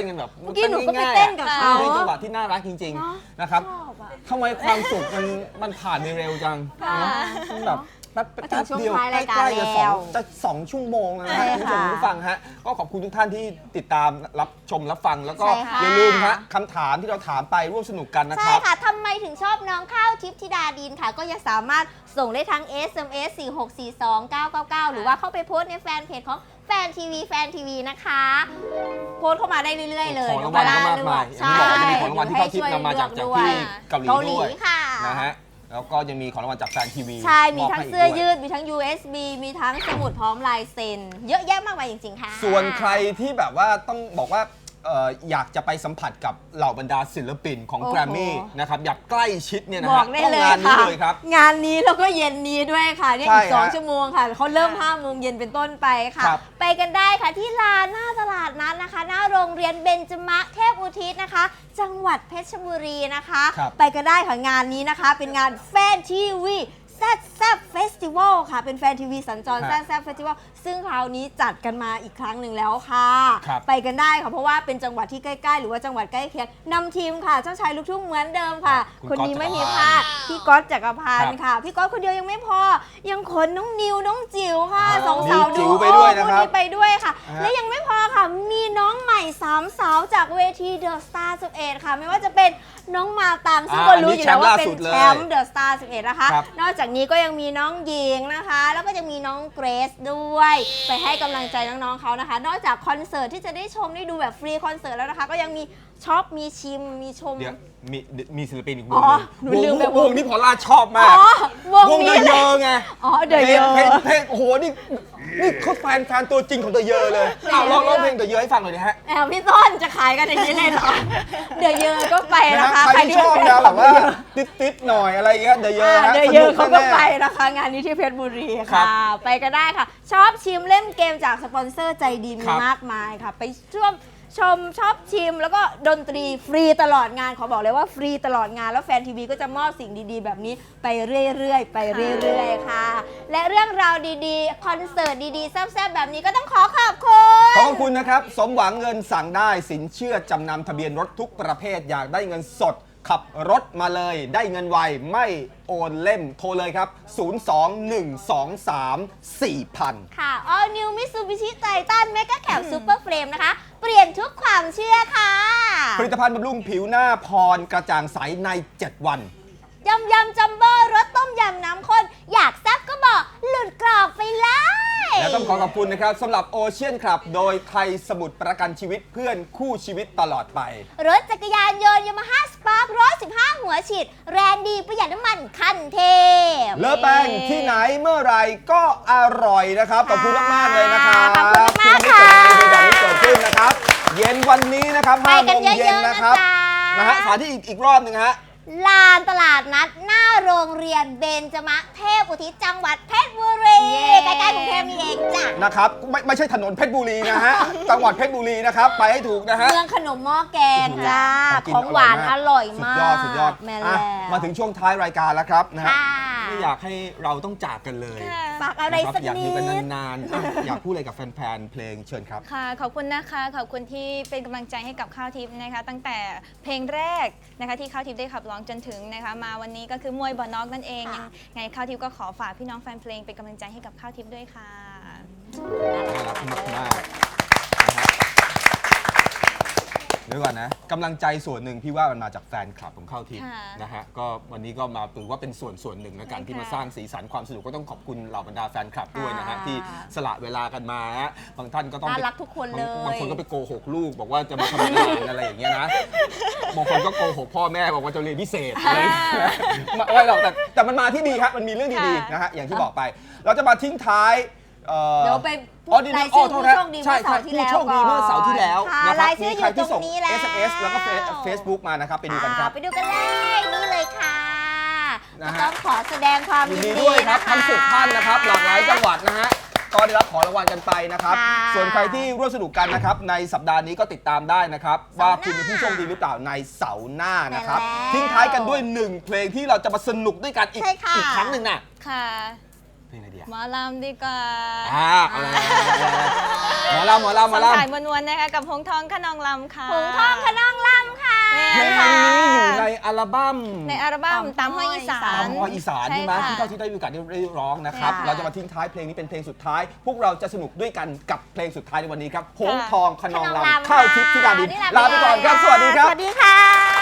ต้นกันแบบเมื่อกี้หนูก็ไปง่ายๆเต้นกับเขา เป็นจังหวะที่น่ารักจริงเนอะๆนะครับชอบอะทำไมความสุขมันมันผ่านไปเร็วจังค่ะนะมันแบบแป๊บมาถึแป๊งบช่วงเดียวท้ายรายการใกล้ๆจะสอแล้งวจะสองชั่วโมงแล้วนะใช่ฮะคุณผู้ชมค่ะผู้ฟังฮะก็ขอบคุณทุกท่านที่ติดตามรับชมรับฟัง แล้วก็ใช่ค่ะ อย่าลืมฮะคำถามที่เราถามไปร่วมสนุกกันนะคใช่รับ ค่ะ ทำไมถึงชอบน้องข้าวทิพย์ธิดาดินค่ะ ก็ยังสามารถส่งได้ทั้ง SMS 4642999 หรือว่าเข้าไปโพสต์ในแฟนเพจของ แฟนทีวีแฟนทีวีนะคะ โพสต์เข้ามาได้เรื่อยๆเลยของรางวัลก็มากมายอย่างที่บอกว่าจะมีของรางวัลที่เข้าทิพย์นำมาจากจากที่เกาหลีเกาหลีด้วยค่ะ นะฮะแล้วก็ยังมีของรางวัลจากแฟนทีวีใช่ มีทั้งบให้กเสื้อด้วยืด มีทั้ง USB มีทั้งสมุดพร้อมลายเซ็น เยอะแยะมากมายจริงๆค่ะ ส่วนใครที่แบบว่าต้องบอกว่า เอ่ออยากจะไปสัมผัสกับเหล่าบรรดาศิลปินของโอ้โห แกรมมี่นะครับอยากใกล้ชิดเนี่ยนะบอฮะกได้ต้องเลยงานนี้ค่ะ เลยครับ งานนี้แล้วก็เย็นนี้ด้วยค่ะเนี่ยใช่อีกสองฮะชั่วโมงค่ะเขาเริ่ม5โมงเย็นเป็นต้นไปค่ะ ครับ ไปกันได้ค่ะที่ลานหน้าตลาดนัดนะคะ หน้าโรงเรียนเบญจมะเทพอุทิศนะคะ จังหวัดเพชรบุรีนะคะครับไปกันได้ค่ะงานนี้นะคะ เป็นงานแฟนทีวี แซดแซบเฟสติวัลค่ะ เป็นแฟนทีวีสัญจรฮะแซดแซบเฟสติวัลซึ่งคราวนี้จัดกันมาอีกครั้งหนึ่งแล้วค่ะ ครับไปกันได้ค่ะ เพราะว่าเป็นจังหวัดที่ใกล้ๆ หรือว่าจังหวัดใกล้เคียงนำทีมค่ะ เจ้าชายลูกทุ่งเหมือนเดิมค่ะ คุณคนนี้ก๊อตไม่มีจักรพพัลานดธ์พี่ก๊อตจักรพันครัธ์บค่ะ พี่ก๊อตคนเดียวยังไม่พอ ยังขนน้องนิวน้องจิ๋วค่ะอ่าสองสาวนิวจิ๋ดูวไปด้วยนะครับโอ้คู่ไปด้วยค่ะ ฮะ และยังไม่พอค่ะ มีน้องใหม่สามสาวจากเวทีเดอะสตาร์11ค่ะ ไม่ว่าจะเป็นน้องมาตังซึ่งอ่าก็รู้อยู่แล้วว่าอันนี้เป็นแชแชมมป์ป์ล่าสุดเลยเดอะสตาร์11นะคะ ครับ นอกจากนี้ก็ยังมีน้องหญิงนะคะ แล้วก็จะมีน้องเกรซด้วย ไปให้กำลังใจน้องๆเขานะคะ นอกจากคอนเสิร์ตที่จะได้ชมได้ดูแบบฟรีคอนเสิร์ตแล้วนะคะ ก็ยังมีช็อปมีชิมมีชม เดี๋ยวมีมีศิลปินอีกวอ๋งอหนึ่งหนูลืมไปวงวงวงนี้พอลล่าชอบมากอ๋อวงวงเดนี้อะเลเยอยไง อ๋อเดอะเยอเพลงเพลงโอ้โหนี่ นี่เขาแฟนแฟนตัวจริงของเดอะเยอเลยอ้าวลองร้องเพลงเดอะเยอให้ฟังหน่อยดิฮะ แอบพี่ต้นจะขายกันอย่างนี้เลยเหรอ เดอะเยอก็ไปนะนะฮะคะใครที่ชอบนะแบบว่าติดติดๆหน่อยอะไรอย่างเงี้ยเดอะเยออ่าฮะเดอะเยอสนุเขาก็แน่ๆ ไปนะคะ งานนี้ที่เพชรบุรีครัค่ะ บไปก็ได้ค่ะ ชอบชิมเล่นเกมจากสปอนเซอร์ใจดีมีครับมากมายค่ะ ไปช่วม ชมชอบชิม แล้วก็ดนตรีฟรีตลอดงานขอบอกเลยว่าฟรีตลอดงาน แล้วแฟนทีวีก็จะมอบสิ่งดีๆ แบบนี้ไปเรื่อยๆ ไปเรื่อยๆค่ะ และเรื่องราวดีๆ คอนเสิร์ตดีๆแซ่บๆแบบนี้ก็ต้องขอขอบคุณ ขอบคุณนะครับ สมหวังเงินสั่งได้สินเชื่อจำนำทะเบียนรถทุกประเภทอยากได้เงินสด ขับรถมาเลยได้เงินไวไม่โอนเล่มโทรเลยครับ 021234000 ค่ะ All New Mitsubishi Titan Mega Cab Super Frame นะคะ เปลี่ยนทุกความเชื่อค่ะ ผลิตภัณฑ์บำรุงผิวหน้าพรกระจ่างใสใน 7 วัน ยำยำจัมโบ้รสต้มยำน้ำข้นอยากแซ่บก็บอกหลุดกรอบไปเลย และต้องขอขอบคุณนะครับสำหรับโอเชียนคลับ โดยไทยสมุทรประกันชีวิตเพื่อนคู่ชีวิตตลอดไป รถจักรยานยนต์ยามาฮ่าสปาร์ค115หัวฉีด แรงดีประหยัดน้ำมันคันเทพเลอแป้งที่ไหนเมื่อไหรก็อร่อยนะครับขอบคุณมากๆเลยนะครับขอบคุณมากๆที่ค่ะมีแบบนี้เกิดขึ้น นะครับเย็นวันนี้นะครับไป5โมกันงเยอะเย็นๆนะนะครับจ๊ะนะฮะสถานที่อีกอีกรอบหนึ่งฮะลานตลาดนัดหน้าโรงเรียนเบญจมะเทพอุทิศจังหวัดเพชรบุรีเย้ ใกล้ๆกรุงเทพนี่เองจ้ะนะครับไม่ไม่ใช่ถนนเพชรบุรีนะฮะ จังหวัดเพชรบุรีนะครับ ไปให้ถูกนะฮะ เมืองขนมหม้อแกงจ้ากิของหวานอร่อยมากสุดยอดสุดยอดแม่อะแล้วมาถึงช่วงท้ายรายการแล้วครับนะฮะค่ะไม่อยากให้เราต้องจากกันเลยฝากอะไรนะคบสักอยากนิอยู่กันด นานๆอะอยากพูดอะไรกับแฟนๆเพลงเชิญครับ ค่ะ ขอบคุณนะคะ ขอบคุณที่เป็นกำลังใจให้กับข้าวทิพย์นะคะ ตั้งแต่เพลงแรกนะคะที่ข้าวทิพย์ได้ขับร้องจนถึงนะคะมาวันนี้ก็คือมวยบอนอกนั่นเองยังไงข้าวทิพย์ก็ขอฝากพี่น้องแฟนเพลงเป็นกำลังใจให้กับข้าวทิพย์ด้วยค่ะ น่ารักมากๆนะฮะ เดี๋ยวก่อนนะกำลังใจส่วนหนึ่งพี่ว่ามันมาจากแฟนคลับของเข้าทีมค่ะนะฮะก็วันนี้ก็มาถือว่าเป็นส่วนส่วนหนึ่งในการใช่ที่มาค่ะสร้างสีสันความสนุกก็ต้องขอบคุณเหล่าบรรดาแฟนคลับด้วยนะฮะค่ะที่สละเวลากันมาฮะบางท่านก็ต้องน่าไปรักทุกคนเลย บางบางคนก็ไปโกหกลูก บอกว่าจะมาทำงานอะไรอย่างเงี้ยนะบางคนก็โกหกพ่อแม่บอกว่าจะเรียนพิเศษอะไรอย่างเงี้ย ไม่ไม่หรอกแต่แต่มันมาที่ดีครับ มันมีเรื่องดีๆนะฮะอย่างที่บอกไป เราจะมาทิ้งท้าย อ่อ เดี๋ยวไปพูอ๋อดดีรายอ๋ชื่ออโทผู้ษนะโชคดีใช่เมื่อเสาร์ที่ผู้แล้วโชคดีเมื่อเสาร์ที่แล้วค่ะนะครับรายชื่อมีใครที่ส่ง อยู่ตรงนี้แล้ว SMS แล้วก็เฟซบุ๊กมานะครับ ไปดูกันครับไปดูกันเลยนี่เลยค่ะนะฮะต้องขอแสดงความยิยินนดีดีด้วยครับนะคะทั้งสิบท่านนะครับ หลากหลายจังหวัดนะฮะ ก็ได้รับของรางวัลกันไปนะครับ ค่ะส่วนใครที่ร่วมสนุกกันนะครับ ในสัปดาห์นี้ก็ติดตามได้นะครับ ว่าคุณเป็นผู้โชคดีหรือเปล่าในเสาร์หน้านะครับ ใช่แล้วทิ้งท้ายกันด้วยหนึ่งเพลงที่เราจะมาสนุกด้วยกันอีกใช่ค่ะ อีกครั้งหนึ่งน่ะ ค่ะ เพลงอะไรดีอะหมอลำดีกว่าอ่าเอาละหมอลำหมอลำหมสอองลำ สายมวลๆนะคะกับหงทองขนองลำค่ะหงทองขนองลำค่ะแม่เพลงนี้อยู่ในอัลบั้มในอัลบั้มตามห้อยอีสาตานมออีสานใช่ไหมค่ะที่เท่าที่ได้มีโอกาสได้ร้องนะครับ ค่ะ เราจะมาทิ้งท้ายเพลงนี้เป็นเพลงสุดท้าย พวกเราจะสนุกด้วยกันกับเพลงสุดท้ายในวันนี้ครับหงทองขนองลำข้าวทิพย์ธิดาดินลาไปก่อนครับ สวัสดีครับ สวัสดีค่ะ